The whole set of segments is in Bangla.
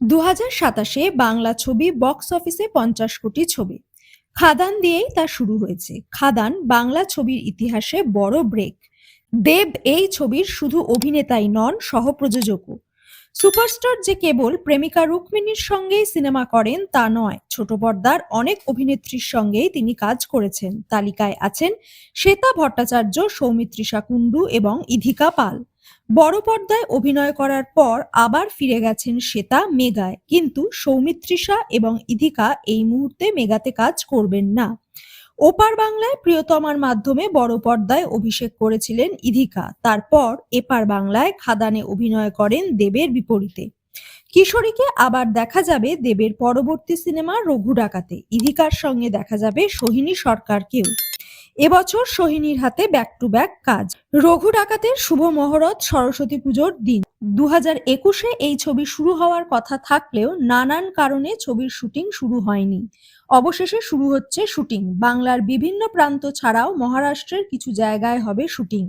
দু হাজার সাতাশে বাংলা ছবি বক্স অফিসে পঞ্চাশ কোটি ছবি। খাদান দিয়েই তা শুরু হয়েছে। খাদান বাংলা ছবির ইতিহাসে বড় ব্রেক দেব এই ছবির শুধু অভিনেতাই নন, সহপ্রযোজকও। সুপারস্টার যে কেবল প্রেমিকা রুক্মিণীর সঙ্গেই সিনেমা করেন তা নয়। ছোট পর্দার অনেক অভিনেত্রীর সঙ্গেই তিনি কাজ করেছেন। তালিকায় আছেন শ্বেতা ভট্টাচার্য, সৌমিত্রিষা কুণ্ডু এবং ইধিকা পাল। বড় পর্দায় অভিনয় করার পর আবার ফিরে গেছেন শ্বেতা মেগায়। কিন্তু সৌমিত্রিষা এবং ইধিকা এই মুহূর্তে মেগাতে কাজ করবেন না। ওপার বাংলায় প্রিয়তমার মাধ্যমে বড় পর্দায় অভিষেক করেছিলেন ইধিকা। তারপর এপার বাংলায় খাদানে অভিনয় করেন দেবের বিপরীতে। কিশোরীকে আবার দেখা যাবে দেবের পরবর্তী সিনেমা রঘু ডাকাতে। ইধিকার সঙ্গে দেখা যাবে সোহিনী সরকারকেও। এবছর সোহিনীর হাতে ব্যাক টু ব্যাক কাজ। রঘু ডাকাতের শুভ মহরত, সরস্বতী পুজোর দিন। দু হাজার একুশে এই ছবি শুরু হওয়ার কথা থাকলেও নানান কারণে ছবির শুটিং শুরু হয়নি। অবশেষে শুরু হচ্ছে শুটিং। বাংলার বিভিন্ন প্রান্ত ছাড়াও মহারাষ্ট্রের কিছু জায়গায় হবে শুটিং।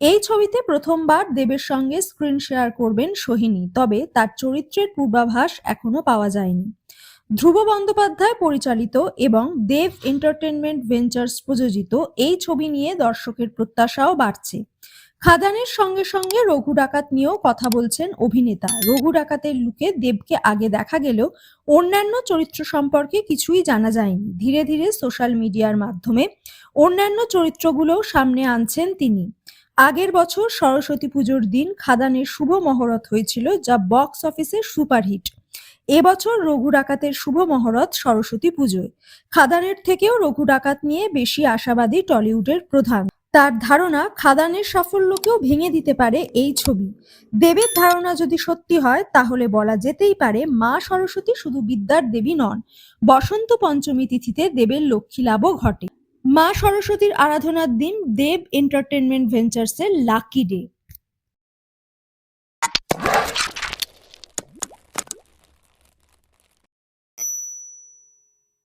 এই ছবিতে প্রথমবার দেবের সঙ্গে স্ক্রিন শেয়ার করবেন সোহিনী, তবে তার চরিত্রের পূর্বাভাস এখনও পাওয়া যায়নি। ধ্রুব বন্দ্যোপাধ্যায় পরিচালিত এবং দেব এন্টারটেনমেন্ট ভেঞ্চার্স প্রযোজিত এই ছবি নিয়ে দর্শকের প্রত্যাশাও বাড়ছে। খাদানের সঙ্গে সঙ্গে রঘু ডাকাত নিয়েও কথা বলছেন অভিনেতা। রঘু ডাকাতের লুকে দেবকে আগে দেখা গেলেও অন্যান্য চরিত্র সম্পর্কে কিছুই জানা যায়নি। ধীরে ধীরে সোশ্যাল মিডিয়ার মাধ্যমে অন্যান্য চরিত্রগুলোও সামনে আনছেন তিনি। আগের বছর সরস্বতী পুজোর দিন খাদানের শুভ মহরত হয়েছিল যা বক্স অফিসে সুপারহিট। এবছর রঘু ডাকাতের শুভ মহরত সরস্বতী পুজোয়। খাদানের থেকেও রঘু ডাকাত নিয়ে বেশি আশাবাদী টলিউডের প্রধান। তার ধারণা খাদানের সাফল্যকেও ভেঙে দিতে পারে এই ছবি। দেবের ধারণা যদি সত্যি হয়, তাহলে বলা যেতেই পারে মা সরস্বতী শুধু বিদ্যার দেবী নন, বসন্ত পঞ্চমী তিথিতে দেবের লক্ষ্মী লাভও ঘটে। মা সরস্বতীর আরাধনার দিন দেব এন্টারটেনমেন্ট ভেঞ্চার্সের লাকি ডে।